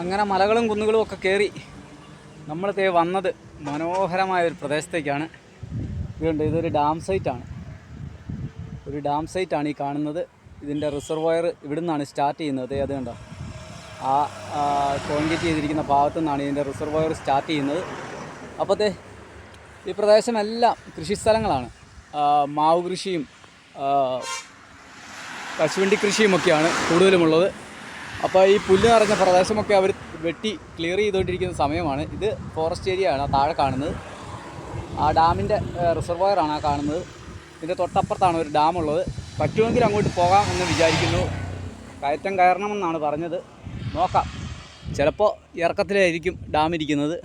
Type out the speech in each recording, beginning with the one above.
അങ്ങനെ മലകളും കുന്നുകളും ഒക്കെ കയറി നമ്മൾ തേ വന്നത് മനോഹരമായ ഒരു പ്രദേശത്തേക്കാണ്. ഇതുണ്ട് ഇതൊരു ഡാം സൈറ്റാണ് ഒരു ഡാം സൈറ്റാണ് ഈ കാണുന്നത്. ഇതിന്റെ റിസർവോയർ ഇവിടെ നിന്നാണ് സ്റ്റാർട്ട് ചെയ്യുന്നത് അതേ കണ്ടോ? ആ കോൺക്രീറ്റ് ചെയ്തിരിക്കുന്ന ഭാഗത്തു നിന്നാണ് ഇതിന്റെ റിസർവോയർ സ്റ്റാർട്ട് ചെയ്യുന്നത്. അപ്പോഴത്തെ ഈ പ്രദേശമെല്ലാം കൃഷിസ്ഥലങ്ങളാണ്. മാവ് കൃഷിയും കശുവണ്ടി കൃഷിയുമൊക്കെയാണ് കൂടുതലുമുള്ളത്. അപ്പോൾ ഈ പുല്ല് നിറഞ്ഞ പ്രദേശമൊക്കെ അവർ വെട്ടി ക്ലിയർ ചെയ്തുകൊണ്ടിരിക്കുന്ന സമയമാണ്. ഇത് ഫോറസ്റ്റ് ഏരിയ ആണ് താഴെ കാണുന്നത്. ആ ഡാമിന്റെ റിസർവോയറാണ് ആ കാണുന്നത്. ഇതിന്റെ തൊട്ടപ്പുറത്താണ് ഒരു ഡാം ഉള്ളത്. പറ്റുമെങ്കിൽ അങ്ങോട്ട് പോകാം എന്ന് വിചാരിക്കുന്നു. കയറ്റം കയറണമെന്നാണ് പറഞ്ഞത്. നോക്കാം. ചിലപ്പോൾ ഇറക്കത്തിലായിരിക്കും ഡാം ഇരിക്കുന്നത്.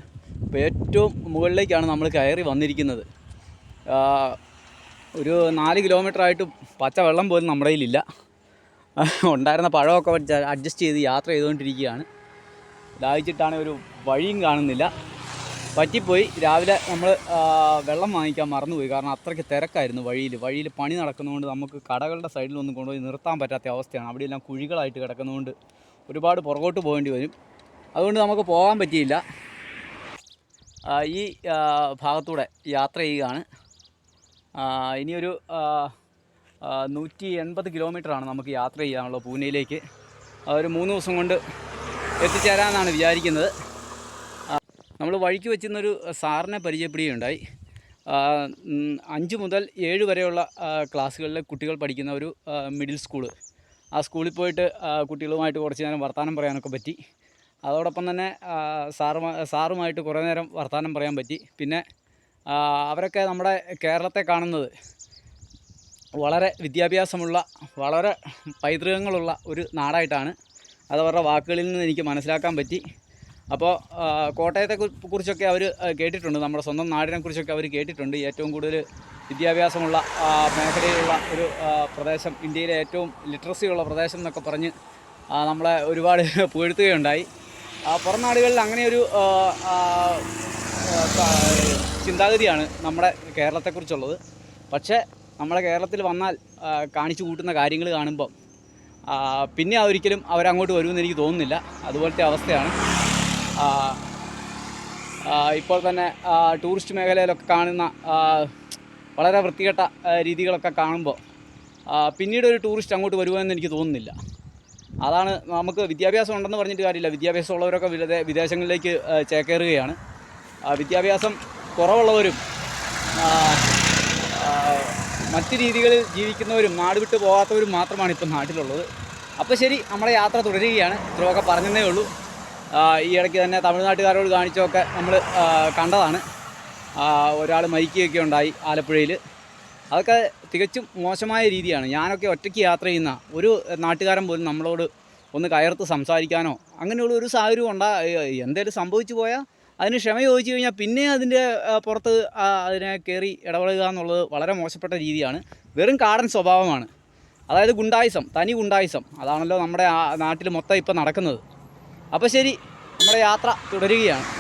അപ്പോൾ ഏറ്റവും മുകളിലേക്കാണ് നമ്മൾ കയറി വന്നിരിക്കുന്നത്. ഒരു നാല് കിലോമീറ്റർ ആയിട്ട് പച്ച വെള്ളം പോലും നമ്മുടെ കയ്യിലില്ല. ഉണ്ടായിരുന്ന പഴമൊക്കെ വെച്ച് അഡ്ജസ്റ്റ് ചെയ്ത് യാത്ര ചെയ്തുകൊണ്ടിരിക്കുകയാണ്. ദാഹിച്ചിട്ടാണ് ഒരു വഴിയും കാണുന്നില്ല. പറ്റിപ്പോയി. രാവിലെ നമ്മൾ വെള്ളം വാങ്ങിക്കാൻ മറന്നുപോയി. കാരണം അത്രയ്ക്ക് തിരക്കായിരുന്നു വഴിയിൽ വഴിയിൽ പണി നടക്കുന്നതുകൊണ്ട് നമുക്ക് കടകളുടെ സൈഡിലൊന്നും കൊണ്ടുപോയി നിർത്താൻ പറ്റാത്ത അവസ്ഥയാണ്. അവിടെയെല്ലാം കുഴികളായിട്ട് കിടക്കുന്നതുകൊണ്ട് ഒരുപാട് പുറകോട്ട് പോകേണ്ടി വരും. അതുകൊണ്ട് നമുക്ക് പോകാൻ പറ്റിയില്ല. ഈ ഭാഗത്തൂടെ യാത്ര ചെയ്യുകയാണ്. ഇനിയൊരു നൂറ്റി എൺപത് കിലോമീറ്ററാണ് നമുക്ക് യാത്ര ചെയ്യാനുള്ളത് പൂനെയിലേക്ക്. ഒരു മൂന്ന് ദിവസം കൊണ്ട് എത്തിച്ചേരാമെന്നാണ് വിചാരിക്കുന്നത്. നമ്മൾ വഴിക്ക് വെച്ചിരുന്നൊരു സാറിനെ പരിചയപ്പെടുകയുണ്ടായി. അഞ്ച് മുതൽ ഏഴ് വരെയുള്ള ക്ലാസ്സുകളിലെ കുട്ടികൾ പഠിക്കുന്ന ഒരു മിഡിൽ സ്കൂൾ ആ സ്കൂളിൽ പോയിട്ട് കുട്ടികളുമായിട്ട് കുറച്ച് നേരം വർത്തമാനം പറയാനൊക്കെ പറ്റി. അതോടൊപ്പം തന്നെ സാറുമായി സാറുമാ സാറുമായിട്ട് കുറേ നേരം വർത്തമാനം പറയാൻ പറ്റി. പിന്നെ അവരൊക്കെ നമ്മുടെ കേരളത്തെ കാണുന്നത് വളരെ വിദ്യാഭ്യാസമുള്ള വളരെ പൈതൃകങ്ങളുള്ള ഒരു നാടായിട്ടാണ് അത് അവരുടെ വാക്കുകളിൽ നിന്ന് എനിക്ക് മനസ്സിലാക്കാൻ പറ്റി. അപ്പോൾ കോട്ടയത്തെ കുറിച്ചൊക്കെ അവർ കേട്ടിട്ടുണ്ട്. നമ്മുടെ സ്വന്തം നാടിനെക്കുറിച്ചൊക്കെ അവർ കേട്ടിട്ടുണ്ട്. ഏറ്റവും കൂടുതൽ വിദ്യാഭ്യാസമുള്ള മേഖലയിലുള്ള ഒരു പ്രദേശം ഇന്ത്യയിലെ ഏറ്റവും ലിറ്ററസിയുള്ള പ്രദേശം എന്നൊക്കെ പറഞ്ഞ് നമ്മളെ ഒരുപാട് പുകഴ്ത്തുകയുണ്ടായി. പുറം നാടുകളിൽ അങ്ങനെയൊരു ചിന്താഗതിയാണ് നമ്മുടെ കേരളത്തെക്കുറിച്ചുള്ളത്. പക്ഷേ നമ്മുടെ കേരളത്തിൽ വന്നാൽ കാണിച്ചു കൂട്ടുന്ന കാര്യങ്ങൾ കാണുമ്പം പിന്നെ ഒരിക്കലും അവരങ്ങോട്ട് വരുമെന്ന് എനിക്ക് തോന്നുന്നില്ല. അതുപോലത്തെ അവസ്ഥയാണ്. ഇപ്പോൾ തന്നെ ടൂറിസ്റ്റ് മേഖലയിലൊക്കെ കാണുന്ന വളരെ വൃത്തികെട്ട രീതികളൊക്കെ കാണുമ്പോൾ പിന്നീട് ഒരു ടൂറിസ്റ്റ് അങ്ങോട്ട് വരുമെന്ന് എനിക്ക് തോന്നുന്നില്ല. അതാണ് നമുക്ക് വിദ്യാഭ്യാസം ഉണ്ടെന്ന് പറഞ്ഞിട്ട് കാര്യമില്ല. വിദ്യാഭ്യാസം ഉള്ളവരൊക്കെ വിദേ- വിദേശങ്ങളിലേക്ക് ചേക്കേറുകയാണ്. വിദ്യാഭ്യാസം കുറവുള്ളവരും മറ്റ് രീതികളിൽ ജീവിക്കുന്നവരും നാട് വിട്ട് പോകാത്തവരും മാത്രമാണ് ഇപ്പം നാട്ടിലുള്ളത്. അപ്പോൾ ശരി നമ്മുടെ യാത്ര തുടരുകയാണ്. ഇത്രയൊക്കെ പറഞ്ഞതേ ഉള്ളൂ. ഈ ഇടയ്ക്ക് തന്നെ തമിഴ്നാട്ടുകാരോട് കാണിച്ചൊക്കെ നമ്മൾ കണ്ടതാണ്. ഒരാൾ മരിക്കുകയൊക്കെ ഉണ്ടായി ആലപ്പുഴയിൽ. അതൊക്കെ തികച്ചും മോശമായ രീതിയാണ്. ഞാനൊക്കെ ഒറ്റയ്ക്ക് യാത്ര ചെയ്യുന്ന ഒരു നാട്ടുകാരൻ പോലും നമ്മളോട് ഒന്ന് കയർത്ത് സംസാരിക്കാനോ അങ്ങനെയുള്ള ഒരു സാഹചര്യം ഉണ്ടാ എന്തേലും സംഭവിച്ചു പോയാൽ അതിന് ക്ഷമ ചോദിച്ചു കഴിഞ്ഞാൽ പിന്നെ അതിന്റെ പുറത്ത് അതിനെ കയറി ഇടപെടുക എന്നുള്ളത് വളരെ മോശപ്പെട്ട രീതിയാണ്. വെറും കാടൻ സ്വഭാവമാണ്. അതായത് ഗുണ്ടായിസം തനി ഗുണ്ടായിസം. അതാണല്ലോ നമ്മുടെ നാട്ടിൽ മൊത്തം ഇപ്പം നടക്കുന്നത്. അപ്പോൾ ശരി നമ്മുടെ യാത്ര തുടരുകയാണ്.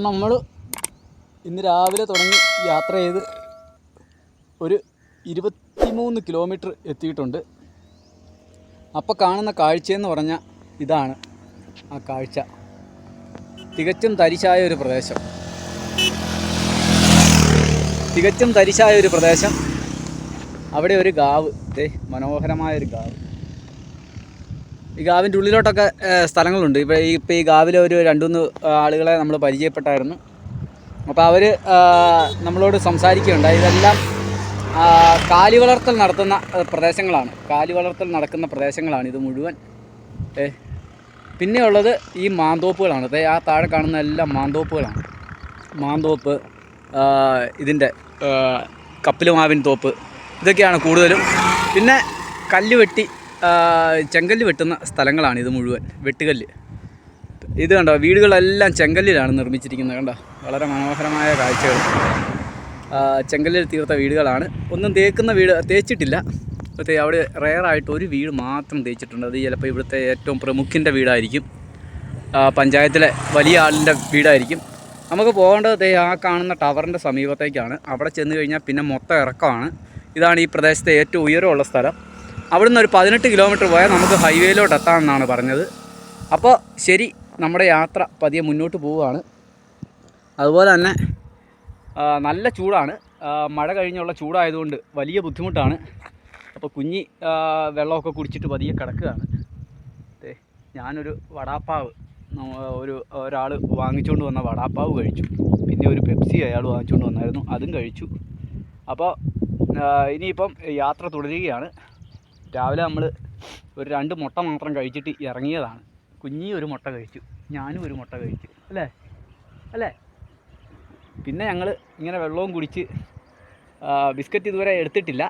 അപ്പം നമ്മൾ ഇന്ന് രാവിലെ തുടങ്ങി യാത്ര ചെയ്ത് ഒരു ഇരുപത്തിമൂന്ന് കിലോമീറ്റർ എത്തിയിട്ടുണ്ട്. അപ്പോൾ കാണുന്ന കാഴ്ചയെന്ന് പറഞ്ഞാൽ ഇതാണ് ആ കാഴ്ച. തികച്ചും തരിശായ ഒരു പ്രദേശം. തികച്ചും തരിശായ ഒരു പ്രദേശം. അവിടെ ഒരു ഗാവ്. ദേ മനോഹരമായ ഒരു ഗാവ്. ഈ ഗാവിന്റെ ഉള്ളിലോട്ടൊക്കെ സ്ഥലങ്ങളുണ്ട്. ഇപ്പോൾ ഈ ഇപ്പോൾ ഈ ഗാവിലെ ഒരു രണ്ടുമൂന്ന് ആളുകളെ നമ്മൾ പരിചയപ്പെട്ടായിരുന്നു. അപ്പോൾ അവർ നമ്മളോട് സംസാരിക്കുകയുണ്ടായി ഇതെല്ലാം കാലി വളർത്തൽ നടത്തുന്ന പ്രദേശങ്ങളാണ്. കാലി വളർത്തൽ നടക്കുന്ന പ്രദേശങ്ങളാണ് ഇത് മുഴുവൻ. ഏ പിന്നെ ഉള്ളത് ഈ മാന്തോപ്പുകളാണ്. ദേ ആ താഴെ കാണുന്ന എല്ലാം മാന്തോപ്പുകളാണ്. മാന്തോപ്പ് ഇതിന്റെ കപ്പിലുമാവിൻ തോപ്പ് ഇതൊക്കെയാണ് കൂടുതലും. പിന്നെ കല്ല് വെട്ടി ആ, ചെങ്കല്ല് വെട്ടുന്ന സ്ഥലങ്ങളാണ് ഇത് മുഴുവൻ വെട്ടുകല്ല്. ഇത് കണ്ടോ വീടുകളെല്ലാം ചെങ്കല്ലിലാണ് നിർമ്മിച്ചിരിക്കുന്നത് കണ്ടോ? വളരെ മനോഹരമായ കാഴ്ചകൾ. ചെങ്കല്ലിൽ തീർത്ത വീടുകളാണ്. ഒന്നും തേക്കുന്ന വീട് തേച്ചിട്ടില്ല. പക്ഷേ അവിടെ റെയറായിട്ട് ഒരു വീട് മാത്രം തേച്ചിട്ടുണ്ട്. അത് ചിലപ്പോൾ ഇവിടുത്തെ ഏറ്റവും പ്രമുഖിന്റെ വീടായിരിക്കും. പഞ്ചായത്തിലെ വലിയ ആളിന്റെ വീടായിരിക്കും. നമുക്ക് പോകേണ്ടത് ആ കാണുന്ന ടവറിന്റെ സമീപത്തേക്കാണ്. അവിടെ ചെന്ന് കഴിഞ്ഞാൽ പിന്നെ മൊത്തം ഇറക്കമാണ്. ഇതാണ് ഈ പ്രദേശത്തെ ഏറ്റവും ഉയരമുള്ള സ്ഥലം. അവിടുന്ന് ഒരു പതിനെട്ട് കിലോമീറ്റർ പോയാൽ നമുക്ക് ഹൈവേയിലോട്ട് എത്താമെന്നാണ് പറഞ്ഞത്. അപ്പോൾ ശരി നമ്മുടെ യാത്ര പതിയെ മുന്നോട്ട് പോവുകയാണ്. അതുപോലെ തന്നെ നല്ല ചൂടാണ്. മഴ കഴിഞ്ഞുള്ള ചൂടായതുകൊണ്ട് വലിയ ബുദ്ധിമുട്ടാണ്. അപ്പോൾ കുഞ്ഞി വെള്ളമൊക്കെ കുടിച്ചിട്ട് പതിയെ കിടക്കുകയാണ്. ഞാനൊരു വടാപ്പാവ് ഒരു ഒരാൾ വാങ്ങിച്ചുകൊണ്ട് വന്ന വടാപ്പാവ് കഴിച്ചു. പിന്നെ ഒരു പെപ്സി അയാൾ വാങ്ങിച്ചുകൊണ്ട് വന്നായിരുന്നു അതും കഴിച്ചു. അപ്പോൾ ഇനിയിപ്പം യാത്ര തുടരുകയാണ്. രാവിലെ നമ്മൾ ഒരു രണ്ട് മുട്ട മാത്രം കഴിച്ചിട്ട് ഇറങ്ങിയതാണ്. കുഞ്ഞി ഒരു മുട്ട കഴിച്ചു. ഞാനും ഒരു മുട്ട കഴിച്ചു. അല്ലേ? അല്ലേ? പിന്നെ ഞങ്ങൾ ഇങ്ങനെ വെള്ളവും കുടിച്ച് ബിസ്ക്കറ്റ് ഇതുവരെ എടുത്തിട്ടില്ല.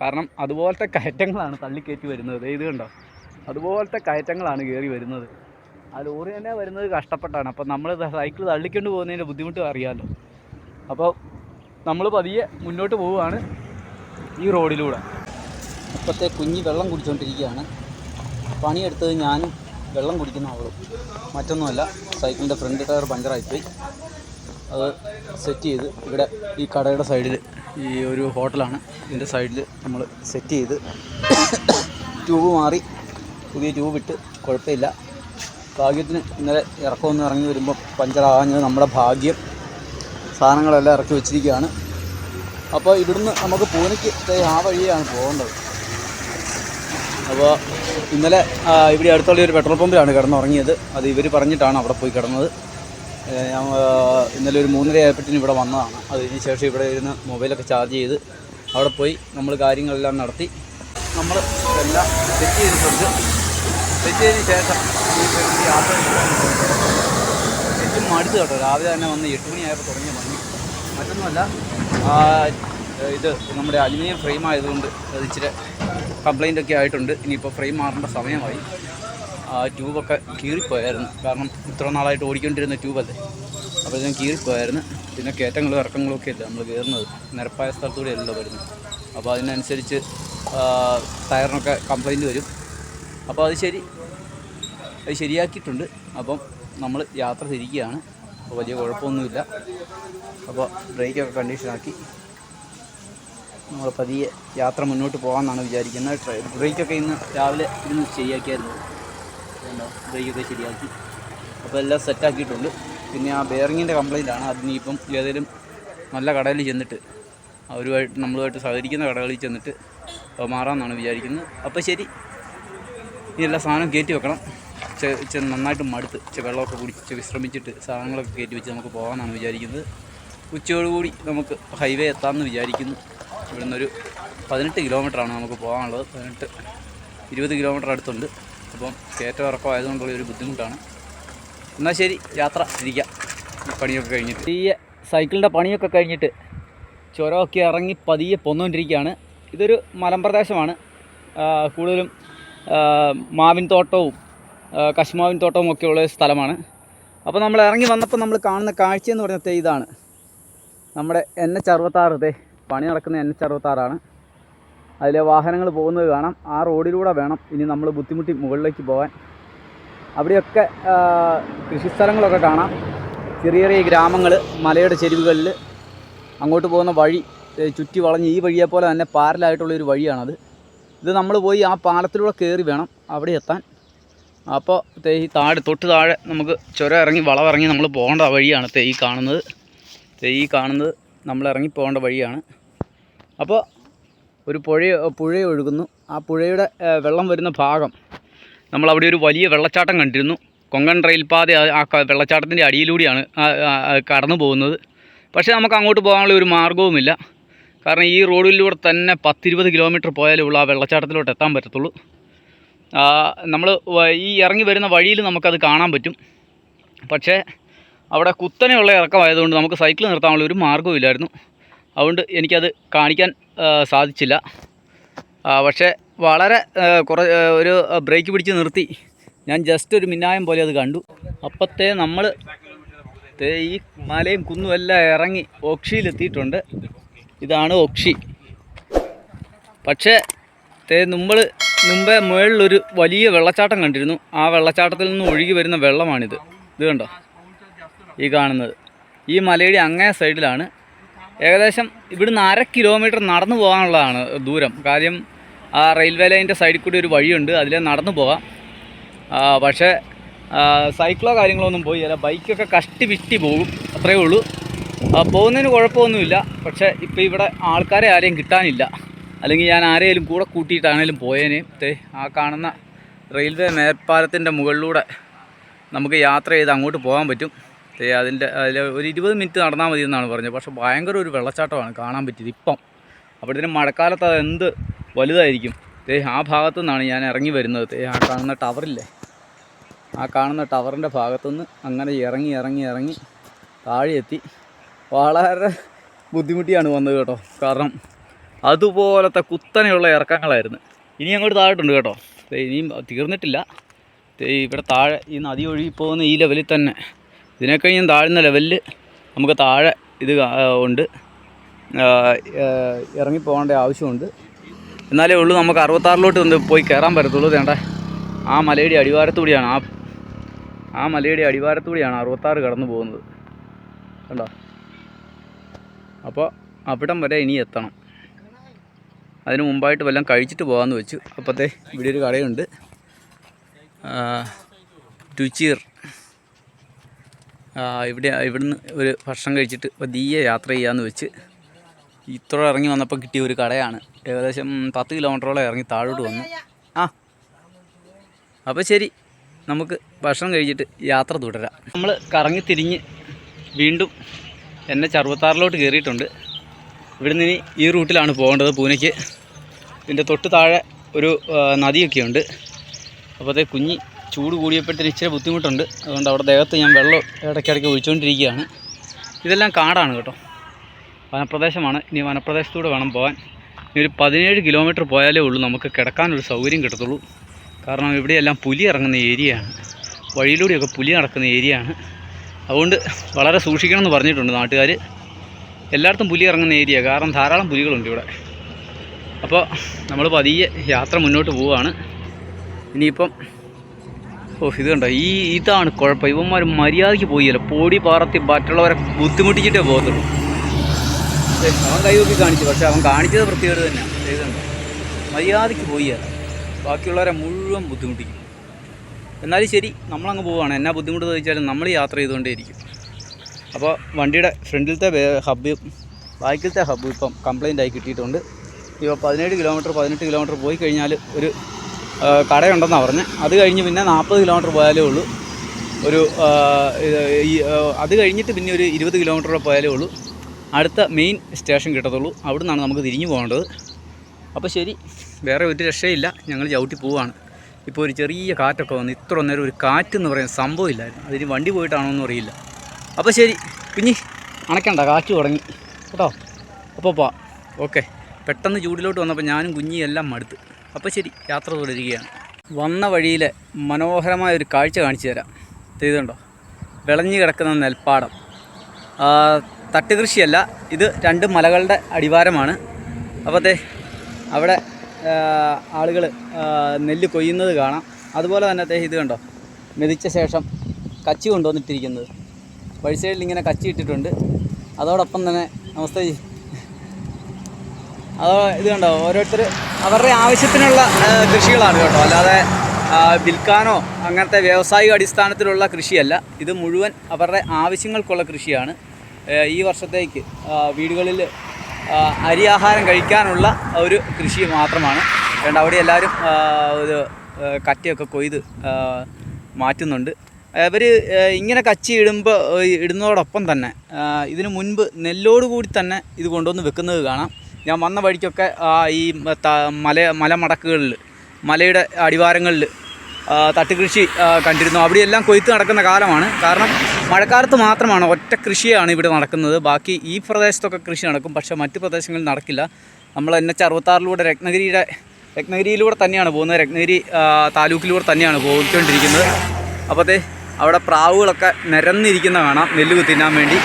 കാരണം അതുപോലത്തെ കയറ്റങ്ങളാണ് തള്ളിക്കയറ്റി വരുന്നത്. ഇത് കണ്ടോ? അതുപോലത്തെ കയറ്റങ്ങളാണ് കയറി വരുന്നത്. ആ ലോറി തന്നെ വരുന്നത് കഷ്ടപ്പെട്ടാണ്. അപ്പോൾ നമ്മൾ സൈക്കിൾ തള്ളിക്കൊണ്ട് പോകുന്നതിന്റെ ബുദ്ധിമുട്ട് അറിയാമല്ലോ അപ്പോൾ നമ്മൾ പതിയെ മുന്നോട്ട് പോവുകയാണ് ഈ റോഡിലൂടെ. ഇപ്പോഴത്തെ കുഞ്ഞ് വെള്ളം കുടിച്ചുകൊണ്ടിരിക്കുകയാണ് പണിയെടുത്തത് ഞാനും വെള്ളം കുടിക്കുന്ന അവളും. മറ്റൊന്നുമല്ല സൈക്കിളിന്റെ ഫ്രണ്ട് ടയർ പഞ്ചറായിപ്പോയി. അത് സെറ്റ് ചെയ്ത് ഇവിടെ ഈ കടയുടെ സൈഡിൽ ഈ ഒരു ഹോട്ടലാണ്. ഇതിന്റെ സൈഡിൽ നമ്മൾ സെറ്റ് ചെയ്ത് ട്യൂബ് മാറി പുതിയ ട്യൂബ് ഇട്ട് കുഴപ്പമില്ല. ഭാഗ്യത്തിന് ഇന്നലെ ഇറക്കമൊന്നും ഇറങ്ങി വരുമ്പോൾ പഞ്ചറാകാഞ്ഞത് നമ്മുടെ ഭാഗ്യം. സാധനങ്ങളെല്ലാം ഇറക്കി വെച്ചിരിക്കുകയാണ്. അപ്പോൾ ഇവിടുന്ന് നമുക്ക് പൂനെക്ക് ആ വഴിയാണ് പോകേണ്ടത്. അപ്പോൾ ഇന്നലെ ഇവിടെ അടുത്തുള്ള ഒരു പെട്രോൾ പമ്പിലാണ് കിടന്നുറങ്ങിയത്. അത് ഇവർ പറഞ്ഞിട്ടാണ് അവിടെ പോയി കിടന്നത്. ഞാൻ ഇന്നലെ ഒരു മൂന്നര ആയപ്പോഴത്തേന് ഇവിടെ വന്നതാണ്. അതിന് ശേഷം ഇവിടെ ഇരുന്ന് മൊബൈലൊക്കെ ചാർജ് ചെയ്ത് അവിടെ പോയി നമ്മൾ കാര്യങ്ങളെല്ലാം നടത്തി. നമ്മൾ എല്ലാം സെറ്റ് ചെയ്തിട്ടുണ്ട് സെറ്റ് ചെയ്തതിന് ശേഷം യാത്ര ഏറ്റവും മടുത്ത് കേട്ടോ. രാവിലെ തന്നെ വന്ന് എട്ട് മണിയായപ്പോൾ തുടങ്ങിയ പണി. മറ്റൊന്നുമല്ല ഇത് നമ്മുടെ അലുമിനിയം ഫ്രെയിം ആയതുകൊണ്ട് അത് ഇച്ചിരി കംപ്ലൈന്റ് ഒക്കെ ആയിട്ടുണ്ട്. ഇനിയിപ്പോൾ ഫ്രെയിം മാറേണ്ട സമയമായി. ആ ട്യൂബൊക്കെ കീറിപ്പോയായിരുന്നു. കാരണം ഇത്ര നാളായിട്ട് ഓടിക്കൊണ്ടിരുന്ന ട്യൂബല്ലേ അപ്പോൾ ഞാൻ കീറിപ്പോയായിരുന്നു. പിന്നെ കയറ്റങ്ങളും ഇറക്കങ്ങളും ഒക്കെ അല്ലേ നമ്മൾ കയറുന്നത്. നിരപ്പായ സ്ഥലത്തൂടെ അല്ലല്ലോ വരുന്നത്. അപ്പോൾ അതിനനുസരിച്ച് ടയറിനൊക്കെ കംപ്ലൈന്റ് വരും. അപ്പോൾ അത് ശരി. അത് ശരിയാക്കിയിട്ടുണ്ട്. അപ്പം നമ്മൾ യാത്ര തിരിക്കുകയാണ്. അപ്പോൾ വലിയ കുഴപ്പമൊന്നുമില്ല. അപ്പോൾ ബ്രേക്കൊക്കെ കണ്ടീഷനാക്കി നമ്മൾ പതിയെ യാത്ര മുന്നോട്ട് പോകാമെന്നാണ് വിചാരിക്കുന്നത്. ബ്രേക്കൊക്കെ ഇന്ന് രാവിലെ ഇരുന്ന് ശരിയാക്കിയായിരുന്നു. കണ്ടോ ബ്രേക്കൊക്കെ ശരിയാക്കി. അപ്പോൾ എല്ലാം സെറ്റാക്കിയിട്ടുണ്ട്. പിന്നെ ആ ബെയറിങ്ങിന്റെ കംപ്ലയിന്റാണ് അതിനിപ്പം ഏതെങ്കിലും നല്ല കടയിൽ ചെന്നിട്ട് അവരുമായിട്ട് നമ്മളുമായിട്ട് സഹകരിക്കുന്ന കടകളിൽ ചെന്നിട്ട് മാറാമെന്നാണ് വിചാരിക്കുന്നത്. അപ്പോൾ ശരി. ഇനി എല്ലാ സാധനവും കയറ്റി വെക്കണം. നന്നായിട്ട് മടുത്ത് വെള്ളമൊക്കെ കുടിച്ച് വിശ്രമിച്ചിട്ട് സാധനങ്ങളൊക്കെ കയറ്റി വെച്ച് നമുക്ക് പോകാമെന്നാണ് വിചാരിക്കുന്നത്. ഉച്ചയോടുകൂടി നമുക്ക് ഹൈവേ എത്താമെന്ന് വിചാരിക്കുന്നു. ഇവിടുന്ന് നിന്നൊരു പതിനെട്ട് കിലോമീറ്ററാണ് നമുക്ക് പോകാനുള്ളത്. പതിനെട്ട് ഇരുപത് കിലോമീറ്റർ അടുത്തുണ്ട്. അപ്പം കയറ്റം ഇറക്കം ആയതുകൊണ്ടുള്ള ഒരു ബുദ്ധിമുട്ടാണ്. എന്നാൽ ശരി യാത്ര ഈ പണിയൊക്കെ കഴിഞ്ഞിട്ട്. ഈ സൈക്കിളിന്റെ പണിയൊക്കെ കഴിഞ്ഞിട്ട് ചുരമൊക്കെ ഇറങ്ങി പതിയെ പൊന്നുകൊണ്ടിരിക്കുകയാണ്. ഇതൊരു മലമ്പ്രദേശമാണ്. കൂടുതലും മാവിൻ തോട്ടവും കശുമാവിൻ തോട്ടവും ഒക്കെ ഉള്ള സ്ഥലമാണ്. അപ്പോൾ നമ്മൾ ഇറങ്ങി വന്നപ്പോൾ നമ്മൾ കാണുന്ന കാഴ്ചയെന്ന് പറഞ്ഞത് ഇതാണ്. നമ്മുടെ എൻ എച്ച് അറുപത്താറ് പണി നടക്കുന്ന എൻ എച്ച് അറുപത്താറാണ്. അതിലെ വാഹനങ്ങൾ പോകുന്നത് കാണാം. ആ റോഡിലൂടെ വേണം ഇനി നമ്മൾ ബുദ്ധിമുട്ടി മുകളിലേക്ക് പോകാൻ. അവിടെയൊക്കെ കൃഷിസ്ഥലങ്ങളൊക്കെ കാണാം. ചെറിയ ചെറിയ ഗ്രാമങ്ങൾ മലയുടെ ചെരുവുകളിൽ അങ്ങോട്ട് പോകുന്ന വഴി ചുറ്റി വളഞ്ഞ് ഈ വഴിയെ പോലെ തന്നെ പാരലായിട്ടുള്ളൊരു വഴിയാണത്. ഇത് നമ്മൾ പോയി ആ പാലത്തിലൂടെ കയറി വേണം അവിടെ എത്താൻ. അപ്പോൾ തേ ഈ താഴെ തൊട്ട് താഴെ നമുക്ക് ചുരം ഇറങ്ങി വളവിറങ്ങി നമ്മൾ പോകേണ്ട വഴിയാണ് തേ ഈ കാണുന്നത്. തേ ഈ കാണുന്നത് നമ്മൾ ഇറങ്ങി പോകേണ്ട വഴിയാണ്. അപ്പോൾ ഒരു പുഴ പുഴ ഒഴുകുന്നു. ആ പുഴയുടെ വെള്ളം വരുന്ന ഭാഗം നമ്മൾ അവിടെ ഒരു വലിയ വെള്ളച്ചാട്ടം കണ്ടിരുന്നു. കൊങ്കൺ റെയിൽപാത ആ- ആ വെള്ളച്ചാട്ടത്തിന്റെ അടിയിലൂടെയാണ് കടന്നു പോകുന്നത്. പക്ഷേ നമുക്ക് അങ്ങോട്ട് പോകാനുള്ള ഒരു മാർഗവുമില്ല കാരണം ഈ റോഡിലൂടെ തന്നെ പത്തിരുപത് കിലോമീറ്റർ പോയാലേ ഉള്ളൂ ആ വെള്ളച്ചാട്ടത്തിലോട്ട് എത്താൻ പറ്റത്തുള്ളൂ. നമ്മൾ ഈ ഇറങ്ങി വരുന്ന വഴിയിൽ നമുക്കത് കാണാൻ പറ്റും. പക്ഷേ അവിടെ കുത്തനെയുള്ള ഇറക്കമായതുകൊണ്ട് നമുക്ക് സൈക്കിൾ നിർത്താനുള്ള ഒരു മാർഗവും ഇല്ലായിരുന്നു അതുകൊണ്ട് എനിക്കത് കാണിക്കാൻ സാധിച്ചില്ല. പക്ഷേ വളരെ കുറ ഒരു ബ്രേക്ക് പിടിച്ച് നിർത്തി. ഞാൻ ജസ്റ്റ് ഒരു മിന്നായം പോലെ അത് കണ്ടു. അപ്പത്തെ നമ്മൾ ഈ മലയും കുന്നും എല്ലാം ഇറങ്ങി ഒക്ഷിയിലെത്തിയിട്ടുണ്ട് ഇതാണ് ഒക്ഷി പക്ഷേ തേ നമ്മൾ മുമ്പേ മുകളിലൊരു വലിയ വെള്ളച്ചാട്ടം കണ്ടിരുന്നു. ആ വെള്ളച്ചാട്ടത്തിൽ നിന്ന് ഒഴുകി വരുന്ന വെള്ളമാണിത്. ഇത് കണ്ടോ? ഈ കാണുന്നത്. ഈ മലയുടെ അങ്ങേ സൈഡിലാണ് ഏകദേശം ഇവിടുന്ന് അര കിലോമീറ്റർ നടന്നു പോകാനുള്ളതാണ് ദൂരം. കാര്യം ആ റെയിൽവേ ലൈനിന്റെ സൈഡിൽ കൂടി ഒരു വഴിയുണ്ട് അതിലെ നടന്നു പോകാം. പക്ഷേ സൈക്കിളോ കാര്യങ്ങളോ ഒന്നും പോയി. അല്ല ബൈക്കൊക്കെ കഷ്ടി വിറ്റി പോകും അത്രയേ ഉള്ളൂ. പോകുന്നതിന് കുഴപ്പമൊന്നുമില്ല. പക്ഷേ ഇപ്പോൾ ഇവിടെ ആൾക്കാരെ ആരെയും കിട്ടാനില്ല. അല്ലെങ്കിൽ ഞാൻ ആരെയും കൂടെ കൂട്ടിയിട്ടാണേലും പോയേനെ. തേ ആ കാണുന്ന റെയിൽവേ മേൽപ്പാലത്തിന്റെ മുകളിലൂടെ നമുക്ക് യാത്ര ചെയ്ത് അങ്ങോട്ട് പോകാൻ പറ്റും. അതിന്റെ അതിൽ ഒരു ഇരുപത് മിനിറ്റ് നടന്നാൽ മതി എന്നാണ് പറഞ്ഞത്. പക്ഷേ ഭയങ്കര ഒരു വെള്ളച്ചാട്ടമാണ് കാണാൻ പറ്റിയത് ഇപ്പം. അപ്പോഴത്തേനും മഴക്കാലത്ത് അത് എന്ത് വലുതായിരിക്കും. ദേ ആ ഭാഗത്തു നിന്നാണ് ഞാൻ ഇറങ്ങി വരുന്നത്. ദേ ആ കാണുന്ന ടവറില്ലേ ആ കാണുന്ന ടവറിന്റെ ഭാഗത്തുനിന്ന് അങ്ങനെ ഇറങ്ങി ഇറങ്ങി ഇറങ്ങി താഴെ എത്തി വളരെ ബുദ്ധിമുട്ടിയാണ് വന്നത് കേട്ടോ. കാരണം അതുപോലത്തെ കുത്തനെയുള്ള ഇറക്കങ്ങളായിരുന്നു. ഇനി അങ്ങോട്ട് താഴോട്ടുണ്ട് കേട്ടോ. ഇനിയും തീർന്നിട്ടില്ല. ഇവിടെ താഴെ ഈ നദി ഒഴുകി പോകുന്ന ഈ ലെവലിൽ തന്നെ ഇതിനെ കഴിഞ്ഞും താഴ്ന്ന ലെവലിൽ നമുക്ക് താഴെ ഇത് ഉണ്ട്. ഇറങ്ങി പോകേണ്ട ആവശ്യമുണ്ട്. എന്നാലേ ഉള്ളൂ നമുക്ക് അറുപത്താറിലോട്ട് ഒന്ന് പോയി കയറാൻ പറ്റത്തുള്ളൂ. വേണ്ട ആ മലയുടെ അടിവാരത്തൂടിയാണ്. ആ ആ മലയുടെ അടിവാരത്തൂടിയാണ് അറുപത്താറ് കടന്നു പോകുന്നത്. കണ്ടോ? അപ്പോൾ അവിടം വരെ ഇനി എത്തണം. അതിന് മുമ്പായിട്ട് വല്ലതും കഴിച്ചിട്ട് പോകാമെന്ന് വെച്ചു. അപ്പോഴത്തെ ഇവിടെ ഒരു കടയുണ്ട്. രുചിർ. ഇവിടെ ഇവിടുന്ന് ഒരു ഭക്ഷണം കഴിച്ചിട്ട് പതിയെ യാത്ര ചെയ്യാമെന്ന് വെച്ച് ഇത്ര ഇറങ്ങി വന്നപ്പോൾ കിട്ടിയ ഒരു കടയാണ്. ഏകദേശം പത്ത് കിലോമീറ്ററോളം ഇറങ്ങി താഴോട്ട് വന്നു. ആ അപ്പോൾ ശരി നമുക്ക് ഭക്ഷണം കഴിച്ചിട്ട് യാത്ര തുടരാം. നമ്മൾ കറങ്ങി തിരിഞ്ഞ് വീണ്ടും എന്നെ അറുപത്താറിലോട്ട് കയറിയിട്ടുണ്ട്. ഇവിടുന്ന് ഇനി ഈ റൂട്ടിലാണ് പോകേണ്ടത് പൂനെക്ക്. ഇതിന്റെ തൊട്ട് താഴെ ഒരു നദിയൊക്കെയുണ്ട്. അപ്പോഴത്തെ കുഞ്ഞി ചൂട് കൂടിയപ്പോഴത്തേന് ഇച്ചിരി ബുദ്ധിമുട്ടുണ്ട്. അതുകൊണ്ട് അവിടെ ദേഹത്ത് ഞാൻ വെള്ളം ഇടയ്ക്കിടയ്ക്ക് ഒഴിച്ചുകൊണ്ടിരിക്കുകയാണ്. ഇതെല്ലാം കാടാണ് കേട്ടോ. വനപ്രദേശമാണ്. ഇനി വനപ്രദേശത്തൂടെ വേണം പോകാൻ. ഇനി ഒരു പതിനേഴ് കിലോമീറ്റർ പോയാലേ ഉള്ളൂ. നമുക്ക് കിടക്കാനൊരു സൗകര്യം കിട്ടത്തുള്ളൂ. കാരണം ഇവിടെയെല്ലാം പുലി ഇറങ്ങുന്ന ഏരിയയാണ്. വഴിയിലൂടെയൊക്കെ പുലി നടക്കുന്ന ഏരിയയാണ്. അതുകൊണ്ട് വളരെ സൂക്ഷിക്കണം എന്ന് പറഞ്ഞിട്ടുണ്ട് നാട്ടുകാർ എല്ലായിടത്തും പുലി ഇറങ്ങുന്ന ഏരിയ. കാരണം ധാരാളം പുലികളുണ്ട് ഇവിടെ. അപ്പോൾ നമ്മൾ പതിയെ യാത്ര മുന്നോട്ട് പോവുകയാണ്. ഇനിയിപ്പം ഓ ഇത് കണ്ടോ? ഈ ഇതാണ് കുഴപ്പം. ഇവന്മാർ മര്യാദയ്ക്ക് പോയില്ല. പൊടി പാറത്തി മറ്റുള്ളവരെ ബുദ്ധിമുട്ടിച്ചിട്ടേ പോകത്തുള്ളൂ. അവൻ കൈ നോക്കി കാണിച്ചു. പക്ഷെ അവൻ കാണിച്ചത് പ്രത്യേകത തന്നെ ചെയ്തുണ്ട് മര്യാദയ്ക്ക് പോയില്ല. ബാക്കിയുള്ളവരെ മുഴുവൻ ബുദ്ധിമുട്ടിക്കും എന്നാലും ശരി നമ്മളങ്ങ് പോവുകയാണ്. എന്നാ ബുദ്ധിമുട്ട് ചോദിച്ചാലും നമ്മൾ യാത്ര ചെയ്തുകൊണ്ടേയിരിക്കും. അപ്പോൾ വണ്ടിയുടെ ഫ്രണ്ടിലത്തെ ഹബ്ബ് ബാക്കിലത്തെ ഹബ്ബ് ഇപ്പം കംപ്ലയിന്റായി കിട്ടിയിട്ടുണ്ട്. ഇപ്പോൾ പതിനേഴ് കിലോമീറ്റർ പതിനെട്ട് കിലോമീറ്റർ പോയി കഴിഞ്ഞാൽ ഒരു കടയുണ്ടെന്നാണ് പറഞ്ഞത് അത് കഴിഞ്ഞ് പിന്നെ നാൽപ്പത് കിലോമീറ്റർ പോയാലേ ഉള്ളൂ. ഒരു ഈ അത് കഴിഞ്ഞിട്ട് പിന്നെ ഒരു ഇരുപത് കിലോമീറ്റർ പോയാലേ ഉള്ളൂ. അടുത്ത മെയിൻ സ്റ്റേഷൻ കിട്ടത്തുള്ളൂ. അവിടെ നിന്നാണ് നമുക്ക് തിരിഞ്ഞു പോകേണ്ടത്. അപ്പോൾ ശരി വേറെ ഒരു രക്ഷയില്ല. ഞങ്ങൾ ചവിട്ടി പോവാണ്. ഇപ്പോൾ ഒരു ചെറിയ കാറ്റൊക്കെ വന്നു ഇത്ര നേരം ഒരു കാറ്റ് എന്ന് പറയുന്ന സംഭവമില്ലായിരുന്നു അതിന് വണ്ടി പോയിട്ടാണോ എന്നും അറിയില്ല. അപ്പോൾ ശരി പിന്നെ അണക്കണ്ട കാറ്റ് തുടങ്ങി. കേട്ടോ? അപ്പോൾ പോ ഓക്കെ. പെട്ടെന്ന് ചൂടിലോട്ട് വന്നപ്പോൾ ഞാനും കുഞ്ഞിയെല്ലാം മടുത്ത്. അപ്പോൾ ശരി യാത്ര തുടരുകയാണ് വന്ന വഴിയിലെ മനോഹരമായ ഒരു കാഴ്ച കാണിച്ചു തരാം. ചെയ്തുണ്ടോ വിളഞ്ഞു കിടക്കുന്ന നെൽപ്പാടം. തട്ടുകൃഷിയല്ല ഇത് രണ്ട് മലകളുടെ അടിവാരമാണ്. അപ്പോൾ അപ്പോഴത്തെ അവിടെ ആളുകൾ നെല്ല് കൊയ്യുന്നത് കാണാം. അതുപോലെ തന്നെ ഇത് കണ്ടോ? മെതിച്ച ശേഷം കച്ചി കൊണ്ടുവന്നിട്ടിരിക്കുന്നത്. വഴി സൈഡിൽ ഇങ്ങനെ കച്ചി ഇട്ടിട്ടുണ്ട്. അതോടൊപ്പം തന്നെ നമസ്തേ അതോ ഇത് കണ്ടോ? ഓരോരുത്തർ അവരുടെ ആവശ്യത്തിനുള്ള കൃഷികളാണ് കേട്ടോ. അല്ലാതെ വിൽക്കാനോ അങ്ങനത്തെ വ്യാവസായിക അടിസ്ഥാനത്തിലുള്ള കൃഷിയല്ല. ഇത് മുഴുവൻ അവരുടെ ആവശ്യങ്ങൾക്കുള്ള കൃഷിയാണ്. ഈ വർഷത്തേക്ക് വീടുകളിൽ അരി ആഹാരം കഴിക്കാനുള്ള ഒരു കൃഷി മാത്രമാണ്. വേണ്ട അവിടെ എല്ലാവരും ഒരു കറ്റയൊക്കെ കൊയ്ത് മാറ്റുന്നുണ്ട്. ഇവർ ഇങ്ങനെ കച്ചി ഇടുമ്പോൾ ഇടുന്നതോടൊപ്പം തന്നെ ഇതിനു മുൻപ് നെല്ലോട് കൂടി തന്നെ ഇത് കൊണ്ടുവന്ന് വെക്കുന്നത് കാണാം. ഞാൻ വന്ന വഴിക്കൊക്കെ ഈ മല മലമടക്കുകളിൽ മലയുടെ അടിവാരങ്ങളിൽ തട്ടുകൃഷി കണ്ടിരുന്നു. അവിടെയെല്ലാം കൊയ്ത്ത് നടക്കുന്ന കാലമാണ്. കാരണം മഴക്കാലത്ത് മാത്രമാണ് ഒറ്റ കൃഷിയാണ് ഇവിടെ നടക്കുന്നത്. ബാക്കി ഈ പ്രദേശത്തൊക്കെ കൃഷി നടക്കും. പക്ഷേ മറ്റ് പ്രദേശങ്ങളിൽ നടക്കില്ല. നമ്മൾ എൻ എച്ച് അറുപത്താറിലൂടെ രത്നഗിരിയുടെ രത്നഗിരിയിലൂടെ തന്നെയാണ് പോകുന്നത്. രത്നഗിരി താലൂക്കിലൂടെ തന്നെയാണ് പോയിക്കൊണ്ടിരിക്കുന്നത്. അപ്പോഴത്തെ അവിടെ പ്രാവുകളൊക്കെ നിരന്നിരിക്കുന്ന കാണാം. നെല്ല് തിന്നാൻ വേണ്ടി.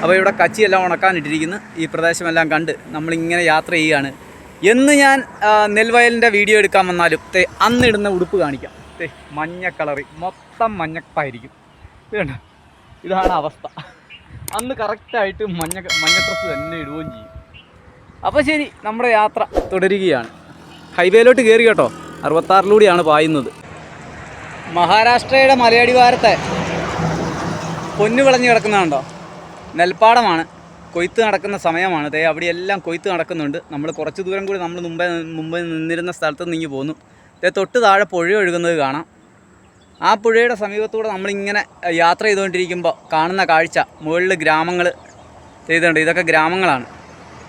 അപ്പോൾ ഇവിടെ കച്ചിയെല്ലാം ഉണക്കാനിട്ടിരിക്കുന്നു. ഈ പ്രദേശമെല്ലാം കണ്ട് നമ്മളിങ്ങനെ യാത്ര ചെയ്യുകയാണ്. എന്ന് ഞാൻ നെൽവയലിന്റെ വീഡിയോ എടുക്കാൻ വന്നാലും തേ അന്നിടുന്ന ഉടുപ്പ് കാണിക്കാം. തേ മഞ്ഞ കളറി. മൊത്തം മഞ്ഞപ്പായിരിക്കും. വേണ്ട ഇതാണ് അവസ്ഥ. അന്ന് കറക്റ്റായിട്ട് മഞ്ഞ മഞ്ഞ ഡ്രസ്സ് തന്നെ ഇടുകയും ചെയ്യും. അപ്പോൾ ശരി നമ്മുടെ യാത്ര തുടരുകയാണ്. ഹൈവേയിലോട്ട് കയറി കേട്ടോ. അറുപത്താറിലൂടെയാണ് പായുന്നത്. മഹാരാഷ്ട്രയുടെ മലയടിവാരത്തെ പൊന്നു വിളഞ്ഞു കിടക്കുന്നതുണ്ടോ നെൽപ്പാടമാണ്. കൊയ്ത്ത് നടക്കുന്ന സമയമാണ്. തേ അവിടെയെല്ലാം കൊയ്ത്ത് നടക്കുന്നുണ്ട്. നമ്മൾ കുറച്ച് ദൂരം കൂടി നമ്മൾ മുമ്പേ മുമ്പ് നിന്നിരുന്ന സ്ഥലത്ത് നീങ്ങി പോന്നു. തേ തൊട്ട് താഴെ പുഴ ഒഴുകുന്നത് കാണാം. ആ പുഴയുടെ സമീപത്തൂടെ നമ്മളിങ്ങനെ യാത്ര ചെയ്തുകൊണ്ടിരിക്കുമ്പോൾ കാണുന്ന കാഴ്ച മുകളിൽ ഗ്രാമങ്ങൾ ചെയ്തുണ്ട്. ഇതൊക്കെ ഗ്രാമങ്ങളാണ്.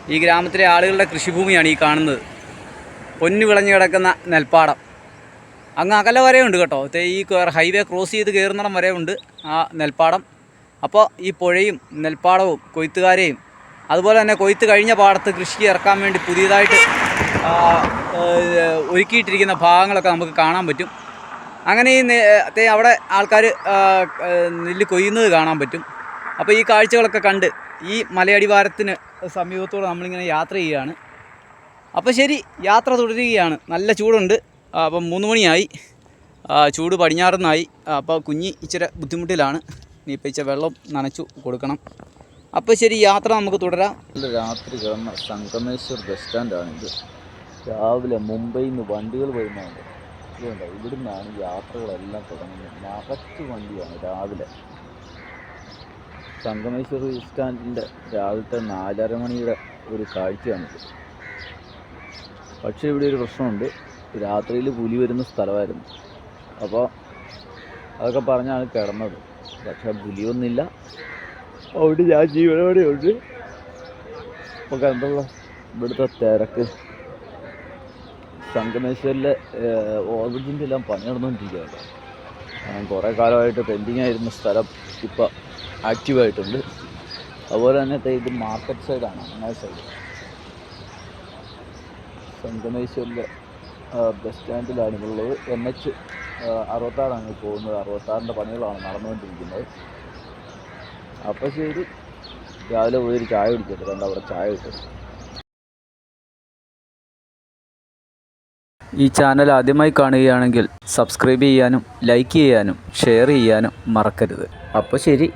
ഈ ഗ്രാമത്തിലെ ആളുകളുടെ കൃഷിഭൂമിയാണ് ഈ കാണുന്നത്. പൊന്നു വിളഞ്ഞു കിടക്കുന്ന നെൽപ്പാടം. അങ്ങ് അകലെ വരെ ഉണ്ട് കേട്ടോ. ദേ ഈ ഹൈവേ ക്രോസ് ചെയ്ത് കയറുന്നിടം വരെ ഉണ്ട് ആ നെൽപ്പാടം. അപ്പോൾ ഈ പുഴയും നെൽപ്പാടവും കൊയ്ത്തുകാരെയും അതുപോലെ തന്നെ കൊയ്ത്ത് കഴിഞ്ഞ പാടത്ത് കൃഷി ഇറക്കാൻ വേണ്ടി പുതിയതായിട്ട് ഒരുക്കിയിട്ടിരിക്കുന്ന ഭാഗങ്ങളൊക്കെ നമുക്ക് കാണാൻ പറ്റും. അങ്ങനെ ഈ അവിടെ ആൾക്കാർ നെല്ല് കൊയ്യുന്നത് കാണാൻ പറ്റും. അപ്പോൾ ഈ കാഴ്ചകളൊക്കെ കണ്ട് ഈ മലയടിവാരത്തിന് സമീപത്തോടെ നമ്മളിങ്ങനെ യാത്ര ചെയ്യുകയാണ്. അപ്പോൾ ശരി യാത്ര തുടരുകയാണ്. നല്ല ചൂടുണ്ട്. അപ്പം മൂന്ന് മണിയായി. ചൂട് പടിഞ്ഞാറുന്നായി. അപ്പോൾ കുഞ്ഞി ഇച്ചിരി ബുദ്ധിമുട്ടിലാണ്. ഇനിയിപ്പോൾ ഇച്ചിരി വെള്ളം നനച്ചു കൊടുക്കണം. അപ്പോൾ ശരി യാത്ര നമുക്ക് തുടരാം. രാത്രി കിടന്ന സംഗമേശ്വർ ബസ് സ്റ്റാൻഡാണിത് രാവിലെ മുംബൈയിൽ നിന്ന് വണ്ടികൾ വരുന്നുണ്ട് ഇതുണ്ട് ഇവിടുന്നാണ് യാത്രകളെല്ലാം തുടങ്ങുന്നത്. നിറച്ച് വണ്ടിയാണ് രാവിലെ. സംഗമേശ്വർ ബസ് സ്റ്റാൻഡിന്റെ രാവിലത്തെ നാലര മണിയുടെ ഒരു കാഴ്ചയാണിത്. പക്ഷേ ഇവിടെ ഒരു പ്രശ്നമുണ്ട്. രാത്രിയിൽ പുലി വരുന്ന സ്ഥലമായിരുന്നു. അപ്പോൾ അതൊക്കെ പറഞ്ഞാണ് കിടന്നത്. പക്ഷേ പുലിയൊന്നുമില്ല അവിടെ ഞാൻ ജീവനോടെ ഉണ്ട്. അപ്പോൾ കണ്ടുള്ള ഇവിടുത്തെ തിരക്ക്. സംഗമേശ്വരിലെ ഓർബിറ്റിന്റെ എല്ലാം പണി നടന്നുകൊണ്ടിരിക്കുകയാണ്. ഞാൻ കുറേ കാലമായിട്ട് പെൻഡിങ് ആയിരുന്ന സ്ഥലം ഇപ്പോൾ ആക്റ്റീവായിട്ടുണ്ട് അതുപോലെ തന്നെ ഇത് മാർക്കറ്റ് സൈഡാണ് അങ്ങനെ സൈഡ് സംഗമേശ്വരിലെ ബസ് സ്റ്റാൻഡിലാണ് ഉള്ളത്. എൻ എച്ച് അറുപത്താറാണ് പോകുന്നത്. അറുപത്താറിന്റെ പണികളാണ് നടന്നുകൊണ്ടിരിക്കുന്നത്. അപ്പോൾ ശരി. രാവിലെ പോയി ഒരു ചായ കുടിക്കട്ടെ കണ്ട അവിടെ ചായ കിട്ടും. ഈ ചാനൽ ആദ്യമായി കാണുകയാണെങ്കിൽ സബ്സ്ക്രൈബ് ചെയ്യാനും ലൈക്ക് ചെയ്യാനും ഷെയർ ചെയ്യാനും മറക്കരുത്. അപ്പോൾ ശരി.